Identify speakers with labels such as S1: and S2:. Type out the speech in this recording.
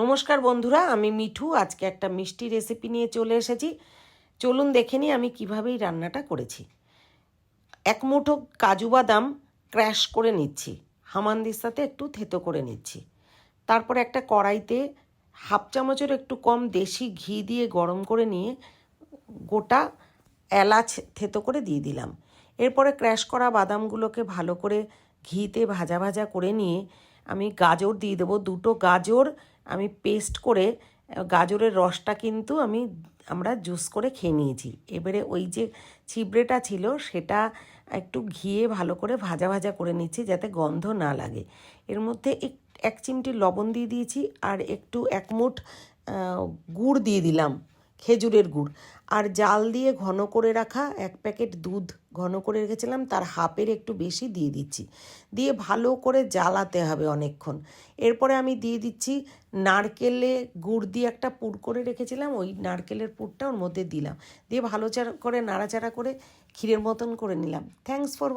S1: নমস্কার বন্ধুরা, আমি মিঠু। আজকে একটা মিষ্টি রেসিপি নিয়ে চলে এসেছি। চলুন দেখে নিই আমি কীভাবে এই রান্নাটা করেছি। এক মুঠো কাজু বাদাম ক্র্যাশ করে নিচ্ছি। হামানদির সাথে একটু থেতো করে নিচ্ছি। তারপর একটা কড়াইতে হাফ চামচের একটু কম দেশি ঘি দিয়ে গরম করে নিয়ে গোটা এলাচ থেতো করে দিয়ে দিলাম। এরপরে ক্র্যাশ করা বাদামগুলোকে ভালো করে ঘিতে ভাজা ভাজা করে নিয়ে আমি গাজর দিয়ে দেবো। দুটো গাজর আমি পেস্ট করে, গাজরের রসটা কিন্তু আমি, আমরা জুস করে খেয়ে নিয়েছি। এবারে ওই যে ছিবড়েটা ছিল, সেটা একটু ঘিয়ে ভালো করে ভাজা ভাজা করে নিচ্ছি যাতে গন্ধ না লাগে। এর মধ্যে এক চিমটি লবণ দিয়ে দিয়েছি, আর একটু একমুঠ গুড় দিয়ে দিলাম। খেজুরের গুড়। আর জাল দিয়ে ঘন করে রাখা এক প্যাকেট দুধ ঘন করে রেখেছিলাম, তার হাফের একটু বেশি দিয়ে দিচ্ছি। দিয়ে ভালো করে জ্বালাতে হবে অনেকক্ষণ। এরপরে আমি দিয়ে দিচ্ছি নারকেলে গুড় দিয়ে একটা পুর করে রেখেছিলাম, ওই নারকেলের পুরটা ওর মধ্যে দিলাম। দিয়ে ভালো করে, নাড়াচাড়া করে ক্ষীরের মতন করে নিলাম। Thanks for